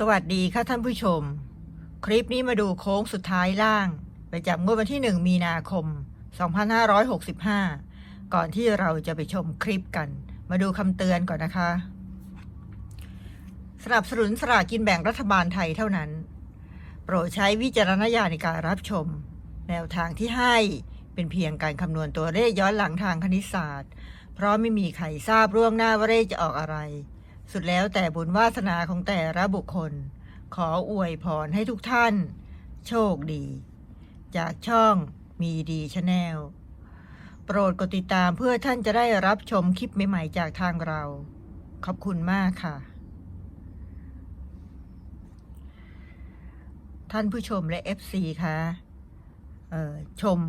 สวัสดีค่ะท่านผู้ชม คลิปนี้มาดูโค้งสุดท้ายล่าง ไประจำงวดวันที่ 1 มีนาคม 2565 ก่อนที่เราจะไปชมคลิปกัน มาดูคำเตือนก่อนนะคะ สนับสนุนสลากกินแบ่งรัฐบาลไทยเท่านั้น โปรดใช้วิจารณญาณในการรับชม แนวทางที่ให้เป็นเพียงการคำนวณตัวเลขย้อนหลังทางคณิตศาสตร์ เพราะไม่มีใครทราบร่วงหน้าว่าเลขจะออกอะไร สุดแล้วแต่บุญวาสนาของแต่ละบุคคล ขออวยพรให้ทุกท่าน โชคดี จากช่องมีดีชาแนลโปรดกดติดตามเพื่อท่านจะได้รับชมคลิปใหม่ ๆ จากทางเรา ขอบคุณมากค่ะ ท่านผู้ชมและ FC คะเอ่อชม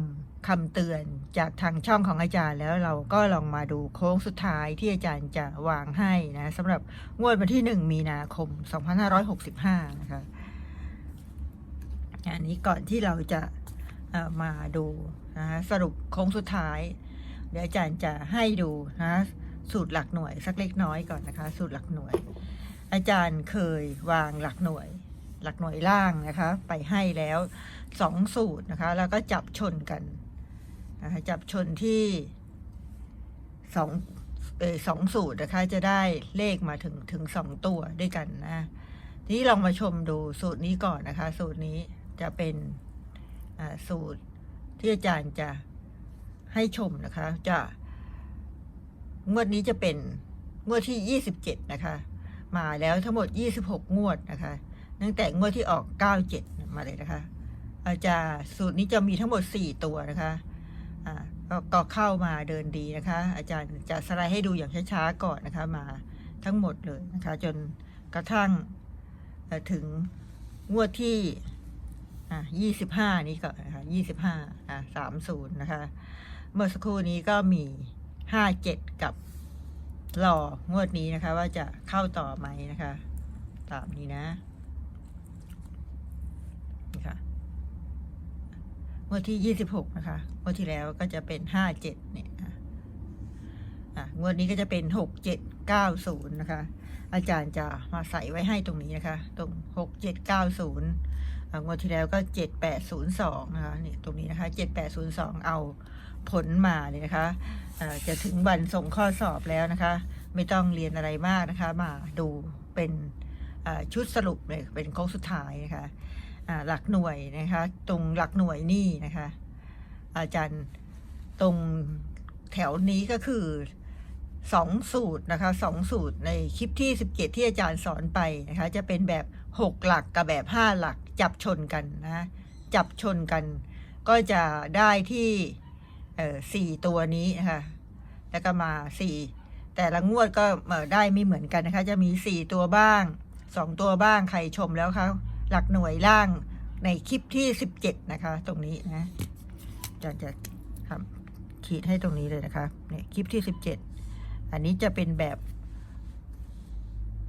คำเตือนจากทางช่องของอาจารย์แล้วเราก็ลองมาดูโค้งสุดท้ายที่อาจารย์จะวางให้นะสำหรับงวดวันที่ 1 มีนาคม 2565 นะคะอันนี้ก่อนที่เราจะมาดูนะคะสรุปโค้งสุดท้าย เดี๋ยวอาจารย์จะให้ดูนะสูตรหลักหน่วยสักเล็กน้อยก่อนนะคะ สูตรหลักหน่วย อาจารย์เคยวางหลักหน่วยหลักหน่วยล่างนะคะ ไปให้แล้วสองสูตรนะคะ แล้วก็จับชนกัน นะคะจับชนที่สองเอสองสูตรนะคะจะได้เลขมาถึงถึงสองตัวด้วยกันนะทีนี้ลองมาชมดูสูตรนี้ก่อนนะคะ สูตรนี้จะเป็นสูตรที่อาจารย์จะให้ชมนะคะ จะงวดนี้จะเป็นงวดที่ยี่สิบเจ็ดนะคะ มาแล้วทั้งหมดยี่สิบหกงวดนะคะตั้งแต่งวดที่ออก97มาเลยนะคะ อาจารย์สูตรนี้จะมีทั้งหมด4ตัวนะคะ อ่าก็เข้ามาเดินดีนะคะ อาจารย์จะสไลด์ให้ดูอย่างช้าๆก่อนนะคะ มาทั้งหมดเลยนะคะ จนกระทั่งถึงงวดที่อ่า25นี้ก่อนนะคะ25อ่า30นะคะ เมื่อสักครู่นี้ก็มี57กับรองวดนี้นะคะ ว่าจะเข้าต่อไหมนะคะ ตามนี้นะนี่ค่ะ งวดที่ยี่สิบหกนะคะงวดที่แล้วก็จะเป็นห้าเจ็ดเนี่ยอะงวดนี้ก็จะเป็นหกเจ็ดเก้าศูนย์นะคะ อาจารย์จะมาใส่ไว้ให้ตรงนี้นะคะ ตรงหกเจ็ดเก้าศูนย์งวดที่แล้วก็เจ็ดแปดศูนย์สองนะคะนี่ตรงนี้นะคะเจ็ดแปดศูนย์สองเอาผลมาเลยนะคะอ่าจะถึงวันส่งข้อสอบแล้วนะคะ ไม่ต้องเรียนอะไรมากนะคะ มาดูเป็นอ่าชุดสรุปเลยเป็นโค้งสุดท้ายนะคะ หลักหน่วยนะคะ ตรงหลักหน่วยนี่นะคะ อาจารย์ตรงแถวนี้ก็คือสองสูตรนะคะสองสูตรในคลิปที่สิบเจ็ดที่อาจารย์สอนไปนะคะ จะเป็นแบบหกหลักกับแบบห้าหลักจับชนกันนะจับชนกัน ก็จะได้ที่สี่ตัวนี้นะคะแล้วก็มาสี่แต่ละงวดก็ได้ไม่เหมือนกันนะคะ จะมีสี่ตัวบ้างสองตัวบ้างใครชมแล้วคะ หลักหน่วยล่างในคลิปที่สิบเจ็ดนะคะ ตรงนี้นะจะจะทำขีดให้ตรงนี้เลยนะคะเนี่ยคลิปที่สิบเจ็ดอันนี้จะเป็นแบบ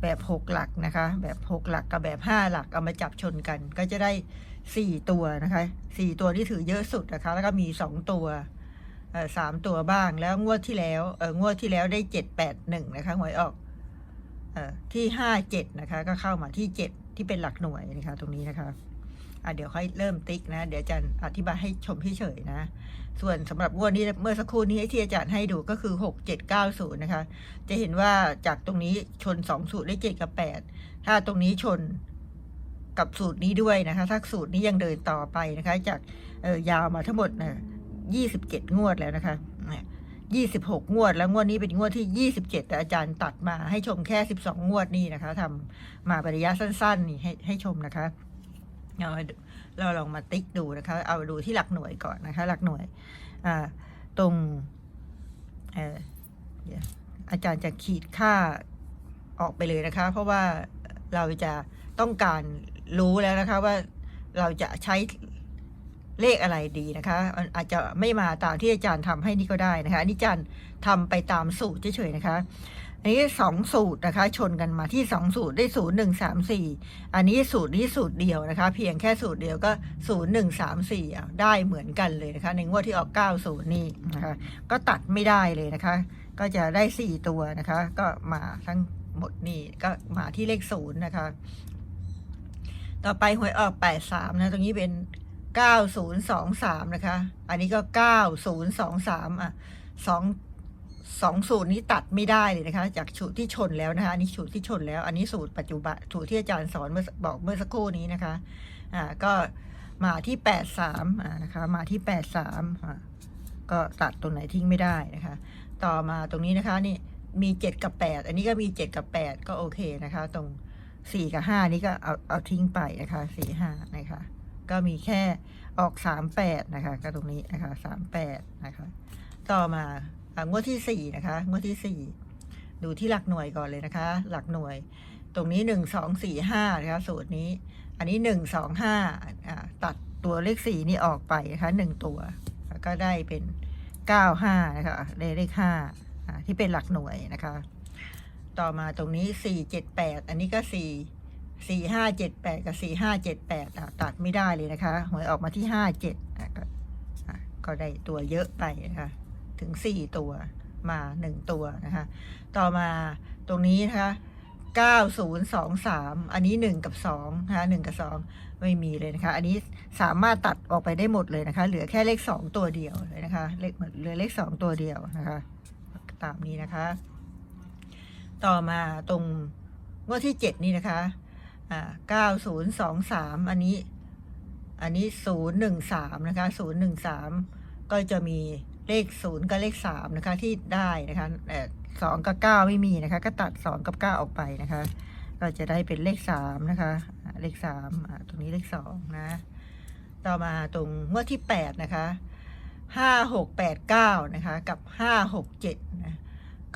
แบบหกหลักนะคะ แบบหกหลักกับแบบห้าหลักเอามาจับชนกัน ก็จะได้สี่ตัวนะคะสี่ตัวที่ถือเยอะสุดนะคะ แล้วก็มีสองตัวสามตัวบ้างแล้วงวดที่แล้วเอองวดที่แล้วได้เจ็ดแปดหนึ่งนะคะหวยออกเออที่ห้าเจ็ดนะคะ ก็เข้ามาที่เจ็ด ที่เป็นหลักหน่วยนะคะตรงนี้นะคะอะเดี๋ยวค่อยเริ่มติ๊กนะ เดี๋ยวอาจารย์อธิบายให้ชมเฉยๆนะ ส่วนสำหรับงวดนี้เมื่อสักครู่นี้ที่อาจารย์ให้ดูก็คือหกเจ็ดเก้าศูนย์นะคะ จะเห็นว่าจากตรงนี้ชนสองสูตรได้เจ็ดกับแปดถ้าตรงนี้ชนกับสูตรนี้ด้วยนะคะ ถ้าสูตรนี้ยังเดินต่อไปนะคะ จากเออยาวมาทั้งหมดนะยี่สิบเจ็ดงวดแล้วนะคะ เนี่ยยี่สิบหกงวด แล้วงวดนี้เป็นงวดที่ยี่สิบเจ็ดแต่อาจารย์ตัดมาให้ชมแค่สิบสองงวดนี่นะคะทำมาประยะสั้นๆนี่ให้ให้ชมนะคะเอาเราลองมาติ๊กดูนะคะ เอาดูที่หลักหน่วยก่อนนะคะ หลักหน่วยตรงอาจารย์จะขีดค่าออกไปเลยนะคะ เพราะว่าเราจะต้องการรู้แล้วนะคะว่าเราจะใช้ เลขอะไรดีนะคะอาจจะไม่มาตามที่อาจารย์ทำให้นี่ก็ได้นะคะนนี้อาจารย์ทำไปตามสูตรเฉยๆนะคะ อันนี้สองสูตรนะคะ ชนกันมาที่สองสูตรได้ศูนย์หนึ่งสามสี่อันนี้สูตรนี้สูตรเดียวนะคะ เพียงแค่สูตรเดียวก็ศูนย์หนึ่งสามสี่ได้เหมือนกันเลยนะคะ ในงวดที่ออกเก้าศูนย์นี่นะคะ ก็ตัดไม่ได้เลยนะคะ ก็จะได้สี่ตัวนะคะ ก็มาทั้งหมดนี่ก็มาที่เลขศูนย์นะคะ ต่อไปหวยออกแปดสามนะ ตรงนี้เป็น เก้าศูนย์สองสามนะคะ อันนี้ก็เก้าศูนย์สองสามอะสองสองสูตรนี้ตัดไม่ได้เลยนะคะ จากสูตรที่ชนแล้วนะคะ อันนี้สูตรที่ชนแล้ว อันนี้สูตรปัจจุบัน สูตรที่อาจารย์สอนเมื่อบอกเมื่อสักครู่นี้นะคะ อ่า ก็มาที่แปดสามอ่า นะคะ มาที่แปดสามอ่า ก็ตัดตรงไหนทิ้งไม่ได้นะคะ ต่อมาตรงนี้นะคะนี่มีเจ็ดกับแปดอันนี้ก็มีเจ็ดกับแปดก็โอเคนะคะ ตรงสี่กับห้านี่ก็เอาเอาทิ้งไปนะคะสี่ห้านะคะ ก็มีแค่ออกสามแปดนะคะ ก็ตรงนี้นะคะสามแปดนะคะ ต่อมาอ่างวดที่สี่นะคะ งวดที่สี่ดูที่หลักหน่วยก่อนเลยนะคะ หลักหน่วย ตรงนี้หนึ่งสองสี่ห้านะคะ สูตรนี้ อันนี้หนึ่งสองห้าตัดตัวเลขสี่นี่ออกไปนะคะหนึ่งตัว ก็ได้เป็นเก้าห้านะคะเลขห้าที่เป็นหลักหน่วยนะคะ ต่อมาตรงนี้สี่เจ็ดแปดอันนี้ก็สี่ สี่ห้าเจ็ดแปดกับสี่ห้าเจ็ดแปดตัดไม่ได้เลยนะคะหวยออกมาที่ห้าเจ็ดก็อะก็ได้ตัวเยอะไปนะคะถึงสี่ตัวมาหนึ่งตัวนะคะ ต่อมาตรงนี้นะคะเก้าศูนย์สองสามอันนี้หนึ่งกับสองนะคะหนึ่งกับสองไม่มีเลยนะคะ อันนี้สามารถตัดออกไปได้หมดเลยนะคะ เหลือแค่เลขสองตัวเดียวเลยนะคะ เลขเหลือเลขสองตัวเดียวนะคะ ตามนี้นะคะ ต่อมาตรงงวดที่เจ็ดนี่นะคะ อ่าเก้าศูนย์สองสามอันนี้ อันนี้ศูนย์หนึ่งสามนะคะศูนย์หนึ่งสามก็จะมีเลขศูนย์กับเลขสามนะคะที่ได้นะคะแต่สองกับเก้าไม่มีนะคะ ก็ตัดสองกับเก้าออกไปนะคะ ก็จะได้เป็นเลขสามนะคะ เลขสามอ่าตรงนี้เลขสองนะ ต่อมาตรงงวดที่แปดนะคะห้าหกแปดเก้านะคะ กับห้าหกเจ็ดนะ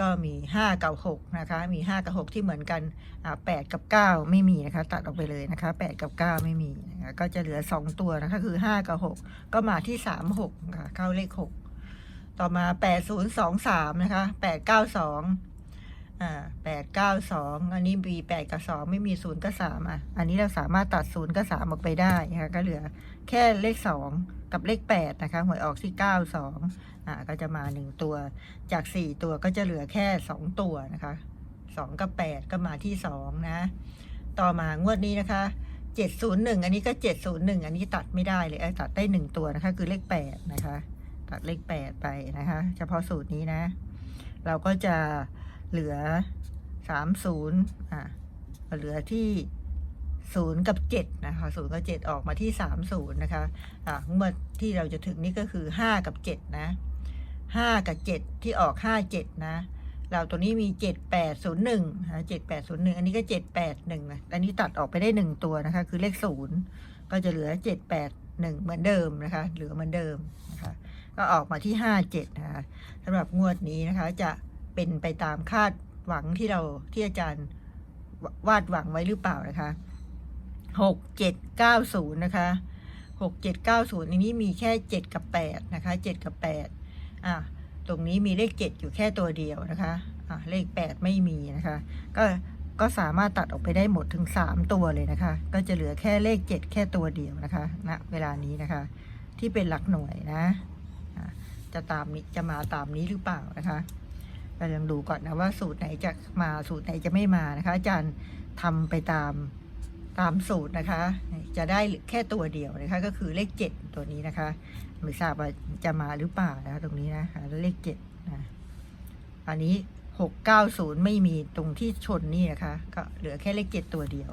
ก็มีห้ากับหกนะคะ มีห้ากับหกที่เหมือนกันอ่าแปดกับเก้าไม่มีนะคะ ตัดออกไปเลยนะคะแปดกับเก้าไม่มีนะคะก็จะเหลือสองตัวนะคะ คือห้ากับหกก็มาที่สามหกค่ะเข้าเลขหกต่อมาแปดศูนย์สองสามนะคะแปดเก้าสองอ่าแปดเก้าสองอันนี้มีแปดกับสองไม่มีศูนย์กับสามอะ อันนี้เราสามารถตัดศูนย์กับสามออกไปได้นะคะ ก็เหลือแค่เลขสอง กับเลขแปดนะคะหวยออกที่เก้าสองอ่าก็จะมาหนึ่งตัวจากสี่ตัวก็จะเหลือแค่สองตัวนะคะสองกับแปดก็มาที่สองนะ ต่อมางวดนี้นะคะเจ็ดศูนย์หนึ่งอันนี้ก็เจ็ดศูนย์หนึ่งอันนี้ตัดไม่ได้เลยตัดได้หนึ่งตัวนะคะ คือเลขแปดนะคะ ตัดเลขแปดไปนะคะ เฉพาะสูตรนี้นะ เราก็จะเหลือสามศูนย์อะเหลือที่ ศูนย์กับเจ็ดนะคะศูนย์กับเจ็ดออกมาที่สามศูนย์นะคะอะงวดที่เราจะถึงนี่ก็คือห้ากับเจ็ดนะห้ากับเจ็ดที่ออกห้าเจ็ดนะ เราตัวนี้มีเจ็ดแปดศูนย์หนึ่งเจ็ดแปดศูนย์หนึ่งอันนี้ก็เจ็ดแปดหนึ่งนะอันนี้ตัดออกไปได้หนึ่งตัวนะคะ คือเลขศูนย์ก็จะเหลือเจ็ดแปดหนึ่งเหมือนเดิมนะคะ เหลือเหมือนเดิมนะคะ ก็ออกมาที่ห้าเจ็ดนะคะสำหรับงวดนี้นะคะ จะเป็นไปตามคาดหวังที่เราที่อาจารย์วาดหวังไว้หรือเปล่านะคะ หกเจ็ดเก้าศูนย์นะคะหกเจ็ดเก้าศูนย์อันนี้มีแค่เจ็ดกับแปดนะคะเจ็ดกับแปดอะตรงนี้มีเลขเจ็ดอยู่แค่ตัวเดียวนะคะอ่าเลขแปดไม่มีนะคะ ก็ก็สามารถตัดออกไปได้หมดถึงสามตัวเลยนะคะ ก็จะเหลือแค่เลขเจ็ดแค่ตัวเดียวนะคะณนะเวลานี้นะคะ ที่เป็นหลักหน่วยนะจะตามนี้จะมาตามนี้หรือเปล่านะคะก็ยังดูก่อนนะว่าสูตรไหนจะมาสูตรไหนจะไม่มานะคะอาจารย์ทำไปตาม ตามสูตรนะคะ จะได้แค่ตัวเดียวนะคะ ก็คือเลขเจ็ดตัวนี้นะคะ ไม่ทราบว่าจะมาหรือเปล่านะคะตรงนี้นะคะเลขเจ็ดนะอันนี้หกเก้าศูนย์ไม่มีตรงที่ชนนี่นะคะ ก็เหลือแค่เลขเจ็ดตัวเดียว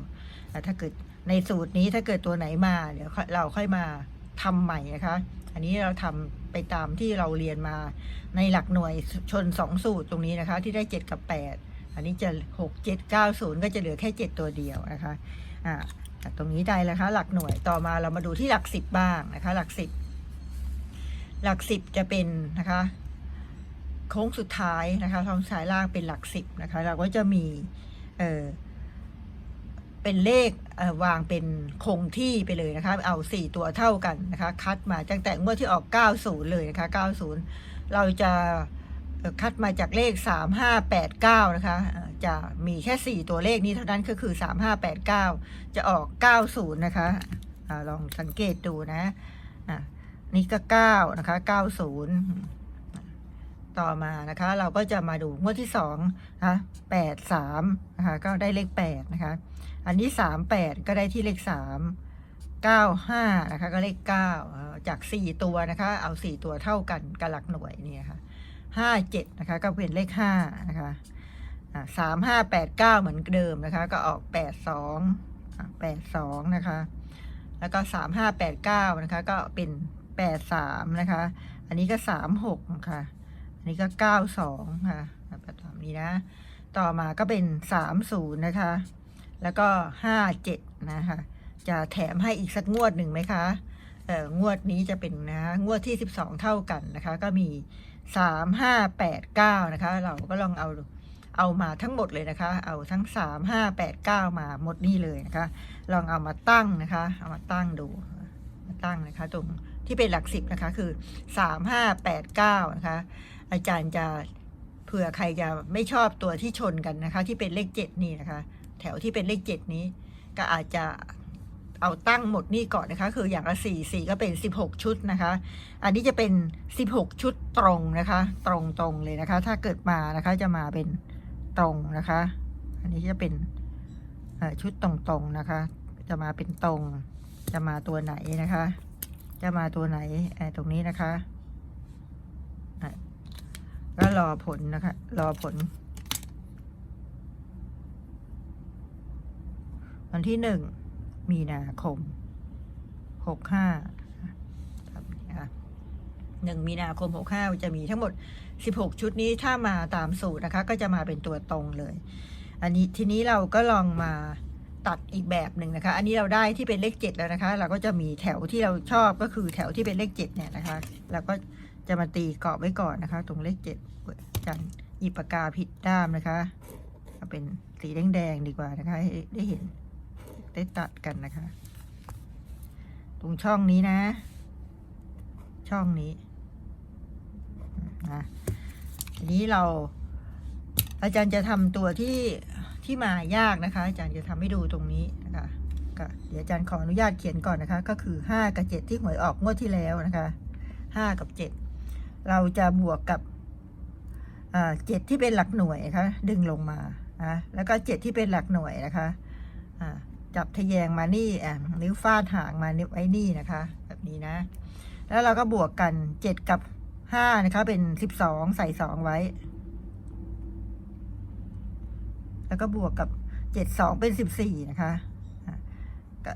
ถ้าเกิดในสูตรนี้ถ้าเกิดตัวไหนมาเดี๋ยวเราค่อยมาทำใหม่นะคะ อันนี้เราทำไปตามที่เราเรียนมาในหลักหน่วยชนสองสูตรตรงนี้นะคะ ที่ได้เจ็ดกับแปดอันนี้จะหกเจ็ดเก้าศูนย์ก็จะเหลือแค่เจ็ดตัวเดียวนะคะ อ่าจากตรงนี้ได้แล้วคะ หลักหน่วยต่อมาเรามาดูที่หลักสิบบ้างนะคะ หลักสิบหลักสิบจะเป็นนะคะ โค้งสุดท้ายนะคะท้องสายล่างเป็นหลักสิบนะคะ เราก็จะมีเออเป็นเลขเวางเป็นคงที่ไปเลยนะคะ เอาสี่ตัวเท่ากันนะคะ คัดมาตั้งแต่งวดที่ออก 90 เลยนะคะ 90 เราจะ คัดมาจากเลข 3589 นะคะเอ่อจะมีแค่ 4 ตัวเลขนี้เท่านั้นก็คือ 3589 จะออก 90 นะคะอาลองสังเกตดูนะะนี่ก็เก้านะคะเก้าศูนย์ต่อมานะคะ เราก็จะมาดูงวดที่สองนะคะแปดสามนะคะ ก็ได้เลขแปดนะคะ อันนี้สามแปดก็ได้ที่เลขสามเก้าห้านะคะ ก็เลขเก้าจากสี่ตัวนะคะ เอาสี่ตัวเท่ากันกับหลักหน่วยนี่ค่ะ ห้าเจ็ดนะคะก็เป็นเลขห้านะคะสามห้าแปดเก้าเหมือนเดิมนะคะ ก็ออกแปดสองแปดสองนะคะ แล้วก็สามห้าแปดเก้านะคะ ก็เป็นแปดสามนะคะ อันนี้ก็สามหกค่ะ อันนี้ก็เก้าสองค่ะแบบนี้นะ ต่อมาก็เป็นสามศูนย์นะคะ แล้วก็ห้าเจ็ดนะคะ จะแถมให้อีกสักงวดหนึ่งไหมคะ เอองวดนี้จะเป็นนะ งวดที่สิบสองเท่ากันนะคะ ก็มี สามห้าแปดเก้านะคะ เราก็ลองเอาเอามาทั้งหมดเลยนะคะ เอาทั้งสามห้าแปดเก้ามาหมดนี่เลยนะคะ ลองเอามาตั้งนะคะ เอามาตั้งดูมาตั้งนะคะ ตรงที่เป็นหลักสิบนะคะ คือสามห้าแปดเก้านะคะ อาจารย์จะเผื่อใครจะไม่ชอบตัวที่ชนกันนะคะ ที่เป็นเลขเจ็ดนี่นะคะ แถวที่เป็นเลขเจ็ดนี้ก็อาจจะ เอาตั้งหมดนี่ก่อนนะคะ คืออย่างละสี่สี่ก็เป็นสิบหกชุดนะคะ อันนี้จะเป็นสิบหกชุดตรงนะคะ ตรงตรงเลยนะคะ ถ้าเกิดมานะคะจะมาเป็นตรงนะคะ อันนี้จะเป็นชุดตรงๆนะคะ จะมาเป็นตรง จะมาตัวไหนนะคะ จะมาตัวไหนเอ่อตรงนี้นะคะก็รอผลนะคะ รอผล วันที่หนึ่ง มีนาคมหกห้าหนึ่งมีนาคมหกห้าจะมีทั้งหมดสิบหกชุดนี้ถ้ามาตามสูตรนะคะ ก็จะมาเป็นตัวตรงเลย อันนี้ทีนี้เราก็ลองมาตัดอีกแบบหนึ่งนะคะ อันนี้เราได้ที่เป็นเลขเจ็ดแล้วนะคะ เราก็จะมีแถวที่เราชอบก็คือแถวที่เป็นเลขเจ็ดเนี่ยนะคะเราก็จะมาตีกรอบไว้ก่อนนะคะ ตรงเลขเจ็ดจันหยิบปากกาผิดด้ามนะคะ เอาเป็นสีแดงๆดีกว่านะคะ ให้ได้เห็น ได้ตัดกันนะคะ ตรงช่องนี้นะ ช่องนี้นะทีนี้เรา อาจารย์จะทำตัวที่ที่มายากนะคะ อาจารย์จะทำให้ดูตรงนี้นะคะก็เดี๋ยวอาจารย์ขออนุญาตเขียนก่อนนะคะ ก็คือห้ากับเจ็ดที่หวยออกงวดที่แล้วนะคะห้ากับเจ็ดเราจะบวกกับอ่าเจ็ดที่เป็นหลักหน่วยนะคะดึงลงมานะแล้วก็เจ็ดที่เป็นหลักหน่วยนะคะอ่า จับทะแยงมานี่อะนิ้วฟาดหางมานิ้วไว้นี่นะคะ แบบนี้นะ แล้วเราก็บวกกันเจ็ดกับห้านะคะ เป็นสิบสองใส่สองไว้ แล้วก็บวกกับเจ็ดสองเป็นสิบสี่นะคะ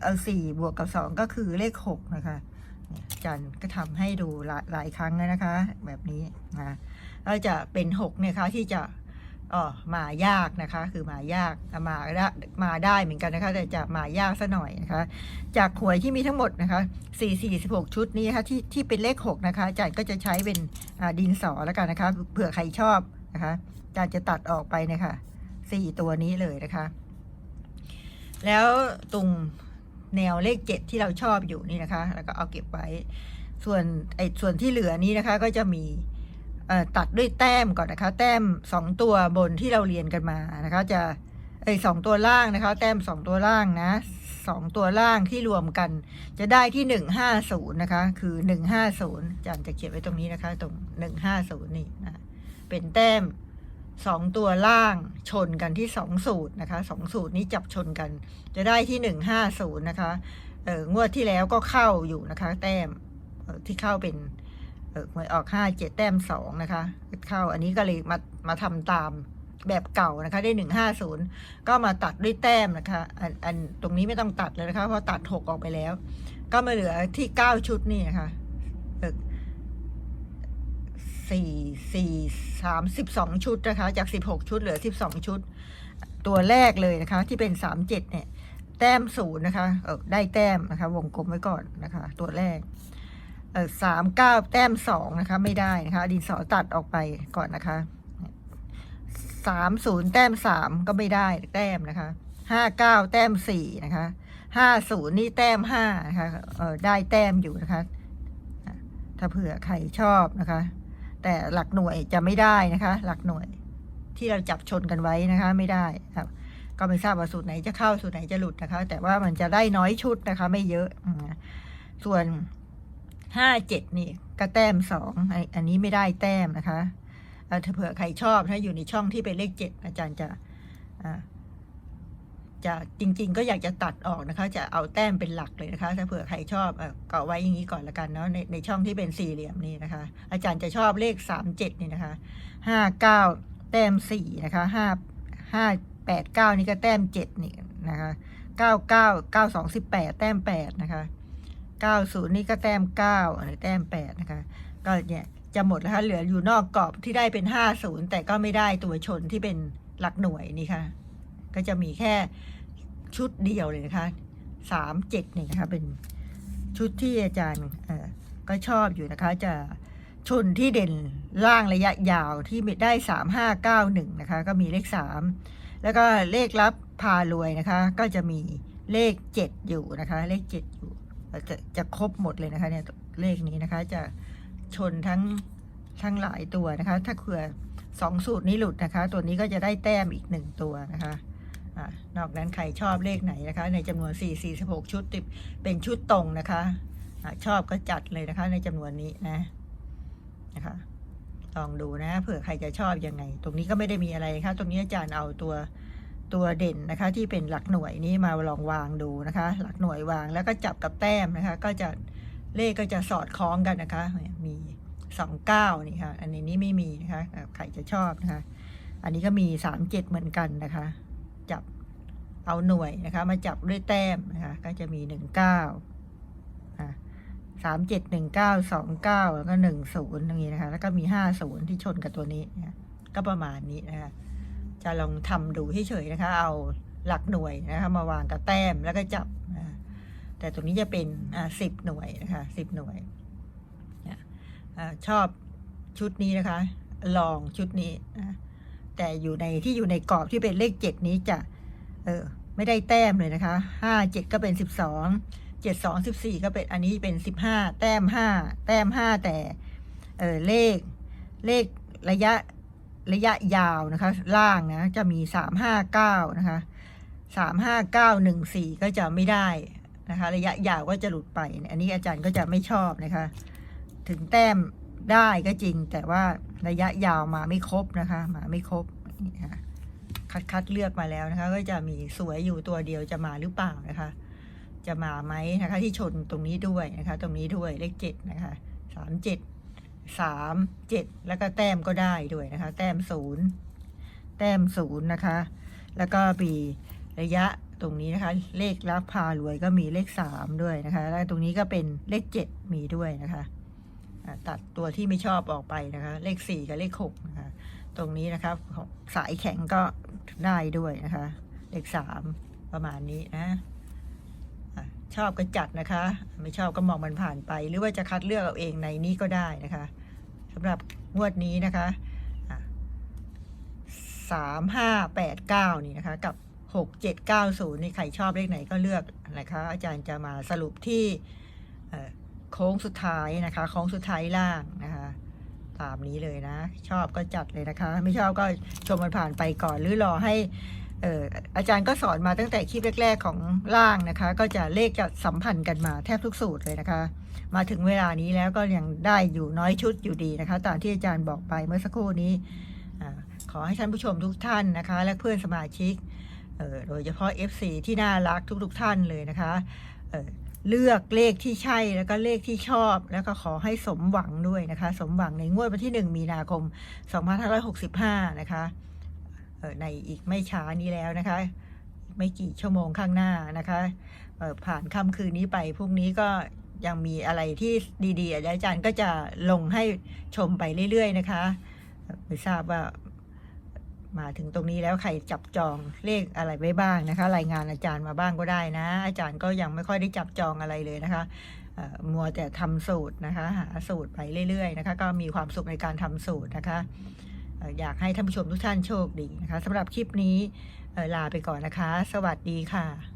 เอาสี่บวกกับสองก็คือเลขหกนะคะจันก็ทำให้ดูหลายหลายครั้งแล้วนะคะ แบบนี้นะแล้วจะเป็นหกเนี่ยคะที่จะ อ๋อมายากนะคะ คือมายากมาได้มาได้เหมือนกันนะคะ แต่จะมายากซะหน่อยนะคะ จากหวยที่มีทั้งหมดนะคะ4 4 6ชุดนี้นะคะที่ที่เป็นเลข 6 นะคะจารย์ก็จะใช้เป็นดินสอแล้วกันนะคะเผื่อใครชอบนะคะจารย์จะตัดออกไปนะคะสี่ตัวนี้เลยนะคะ แล้วตรงแนวเลขเจ็ดที่เราชอบอยู่นี่นะคะ แล้วก็เอาเก็บไว้ ส่วนไอ้ส่วนที่เหลือนี้นะคะ ก็จะมี ตัดด้วยแต้มก่อนนะคะ แต้มสองตัวบนที่เราเรียนกันมานะคะ จะเอ้สองตัวล่างนะคะ แต้มสองตัวล่างนะสองตัวล่างที่รวมกัน จะได้ที่หนึ่งห้าศูนย์นะคะ คือหนึ่งห้าศูนย์อาจารย์จะเขียนไว้ตรงนี้นะคะ ตรงหนึ่งห้าศูนย์นี่นะเป็นแต้มสองตัวล่างชนกันที่สองสูตรนะคะสองสูตรนี้จับชนกัน จะได้ที่หนึ่งห้าศูนย์นะคะเอองวดที่แล้วก็เข้าอยู่นะคะ แต้มที่เข้าเป็น เออหวยออกห้าเจ็ดแต้มสองนะคะ เข้าอันนี้ก็เลยมามาทำตามแบบเก่านะคะ ได้หนึ่งห้าศูนย์ก็มาตัดด้วยแต้มนะคะ อันอันตรงนี้ไม่ต้องตัดเลยนะคะ เพราะตัดหกออกไปแล้ว ก็มาเหลือที่เก้าชุดนี่นะคะเออสี่สี่สามสิบสองชุดนะคะ จากสิบหกชุดเหลือสิบสองชุด ตัวแรกเลยนะคะ ที่เป็นสามเจ็ดเนี่ย แต้มศูนย์นะคะ เออได้แต้มนะคะ วงกลมไว้ก่อนนะคะ ตัวแรก สามเก้าแต้มสองนะคะ ไม่ได้นะคะดินสอตัดออกไปก่อนนะคะสามศูนย์แต้มสามก็ไม่ได้แต้มนะคะห้าเก้าแต้มสี่นะคะห้าศูนย์นี่แต้มห้านะคะเออได้แต้มอยู่นะคะ ถ้าเผื่อใครชอบนะคะ แต่หลักหน่วยจะไม่ได้นะคะ หลักหน่วยที่เราจับชนกันไว้นะคะ ไม่ได้ครับ ก็ไม่ทราบว่าสูตรไหนจะเข้าสูตรไหนจะหลุดนะคะ แต่ว่ามันจะได้น้อยชุดนะคะ ไม่เยอะ ส่วน ห้าเจ็ดนี่ก็แต้มสองอันอันนี้ไม่ได้แต้มนะคะอ่าถ้าเผื่อใครชอบถ้าอยู่ในช่องที่เป็นเลขเจ็ดอาจารย์จะจะจริง ๆ ก็อยากจะตัดออกนะคะ จะเอาแต้มเป็นหลักเลยนะคะ ถ้าเผื่อใครชอบเอ่อก็เอาไว้อย่างนี้ก่อนละกันเนาะในในช่องที่เป็นสี่เหลี่ยมนี่นะคะ อาจารย์จะชอบเลขสามเจ็ดนี่นะคะห้าเก้าแต้มสี่นะคะห้าห้าแปดเก้านี่ก็แต้มเจ็ดนี่นะคะเก้าเก้าเก้าสองสิบแปดแต้มแปดนะคะ เก้าศูนย์นี่ก็แต้มเก้าอันนี้แต้มแปดนะคะ ก็เนี่ยจะหมดแล้วค่ะเหลืออยู่นอกกรอบที่ได้เป็นห้าศูนย์แต่ก็ไม่ได้ตัวชนที่เป็นหลักหน่วยนี่ค่ะ ก็จะมีแค่ชุดเดียวเลยนะคะสามเจ็ดนี่นะคะเป็นชุดที่อาจารย์ก็ชอบอยู่นะคะ จะชนที่เด่นล่างระยะยาวที่ได้สามห้าเก้าหนึ่งนะคะ ก็มีเลขสามแล้วก็เลขลับพารวยนะคะ ก็จะมีเลขเจ็ดอยู่นะคะ เลขเจ็ดอยู่ จะจะครบหมดเลยนะคะเนี่ยเลขนี้นะคะ จะชนทั้งทั้งหลายตัวนะคะ ถ้าเผื่อสองสูตรนี้หลุดนะคะ ตัวนี้ก็จะได้แต้มอีกหนึ่งตัวนะคะอนอกนั้นใครชอบเลขไหนนะคะ ในจำนวน 4 46 ชุดติดเป็นชุดตรงนะคะอะชอบก็จัดเลยนะคะ ในจำนวนนี้นะนะคะลองดูนะเผื่อใครจะชอบยังไง ตรงนี้ก็ไม่ได้มีอะไรนะคะตรงนี้อาจารย์เอาตัว ตัวเด่นนะคะ ที่เป็นหลักหน่วยนี้มาลองวางดูนะคะ หลักหน่วยวางแล้วก็จับกับแต้มนะคะ ก็จะเลขก็จะสอดคล้องกันนะคะ มีสองเก้านี่ค่ะ อันนี้นี่ไม่มีนะคะใครจะชอบนะคะ อันนี้ก็มีสามเจ็ดเหมือนกันนะคะ จับเอาหน่วยนะคะ มาจับด้วยแต้มนะคะ ก็จะมีหนึ่งเก้าสามเจ็ดหนึ่งเก้าสองเก้าแล้วก็หนึ่งศูนย์อย่างนี้นะคะ แล้วก็มีห้าศูนย์ที่ชนกับตัวนี้นะก็ประมาณนี้นะคะ จะลองทำดูเฉยๆนะคะ เอาหลักหน่วยนะคะ มาวางกับแต้มแล้วก็จับนะแต่ตรงนี้จะเป็นสิบหน่วยนะคะสิบหน่วยนะชอบชุดนี้นะคะ ลองชุดนี้นะแต่อยู่ในที่อยู่ในกรอบที่เป็นเลขเจ็ดนี้จะ เออไม่ได้แต้มเลยนะคะห้าเจ็ดก็เป็นสิบสองเจ็ดสองสิบสี่ก็เป็นอันนี้เป็นสิบห้าแต้มห้าแต้มห้าแต่เออเลขเลขระยะ ระยะยาวนะคะ ล่างนะจะมีสามห้าเก้านะคะสามห้าเก้าหนึ่งสี่ก็จะไม่ได้นะคะ ระยะยาวก็จะหลุดไป อันนี้อาจารย์ก็จะไม่ชอบนะคะ ถึงแต้มได้ก็จริง แต่ว่าระยะยาวมาไม่ครบนะคะ มาไม่ครบนี่ค่ะคัดคัดเลือกมาแล้วนะคะ ก็จะมีสวยอยู่ตัวเดียวจะมาหรือเปล่านะคะ จะมาไหมนะคะ ที่ชนตรงนี้ด้วยนะคะ ตรงนี้ด้วยเลขเจ็ดนะคะสามเจ็ด สามเจ็ดแล้วก็แต้มก็ได้ด้วยนะคะ แต้มศูนย์แต้มศูนย์นะคะ แล้วก็มีระยะตรงนี้นะคะ เลขรับพารวยก็มีเลขสามด้วยนะคะ แล้วตรงนี้ก็เป็นเลขเจ็ดมีด้วยนะคะตัดตัวที่ไม่ชอบออกไปนะคะ เลขสี่กับเลขหกนะคะ ตรงนี้นะคะของสายแข็งก็ได้ด้วยนะคะ เลขสามประมาณนี้นะ ชอบก็จัดนะคะ ไม่ชอบก็มองมันผ่านไป หรือว่าจะคัดเลือกเอาเองในนี้ก็ได้นะคะสำหรับงวดนี้นะคะสามห้าแปดเก้านี่นะคะ กับหกเจ็ดเก้าศูนย์นี่ใครชอบเลขไหนก็เลือกนะคะ อาจารย์จะมาสรุปที่โค้งสุดท้ายนะคะโค้งสุดท้ายล่างนะคะตามนี้เลยนะ ชอบก็จัดเลยนะคะ ไม่ชอบก็ชมมันผ่านไปก่อนหรือรอให้ อออาจารย์ก็สอนมาตั้งแต่คลิปแรก ๆของล่างนะคะ ก็จะเลขจะสัมพันธ์กันมาแทบทุกสูตรเลยนะคะ มาถึงเวลานี้แล้วก็ยังได้อยู่น้อยชุดอยู่ดีนะคะ ตามที่อาจารย์บอกไปเมื่อสักครู่นี้อขอให้ท่านผู้ชมทุกท่านนะคะ และเพื่อนสมาชิกโดยเฉพาะ FC ที่น่ารักทุกๆท่านเลยนะคะเเลือกเลขที่ใช่แล้วก็เลขที่ชอบ แล้วก็ขอให้สมหวังด้วยนะคะ สมหวังในงวดวันที่ 1 มีนาคม 2565 นะคะเอ่อ ในอีกไม่ช้านี้แล้วนะคะ ไม่กี่ชั่วโมงข้างหน้านะคะผ่านค่ำคืนนี้ไปพรุ่งนี้ก็ยังมีอะไรที่ดีๆ อาจารย์ก็จะลงให้ชมไปเรื่อย ๆ นะคะไม่ทราบว่ามาถึงตรงนี้แล้วใครจับจองเลขอะไรไว้บ้างนะคะ รายงานอาจารย์มาบ้างก็ได้นะ อาจารย์ก็ยังไม่ค่อยได้จับจองอะไรเลยนะคะมัวแต่ทำสูตรนะคะ หาสูตรไปเรื่อย ๆ นะคะ ก็มีความสุขในการทำสูตรนะคะ อยากให้ท่านผู้ชมทุกท่านโชคดีนะคะสำหรับคลิปนี้ลาไปก่อนนะคะ สวัสดีค่ะ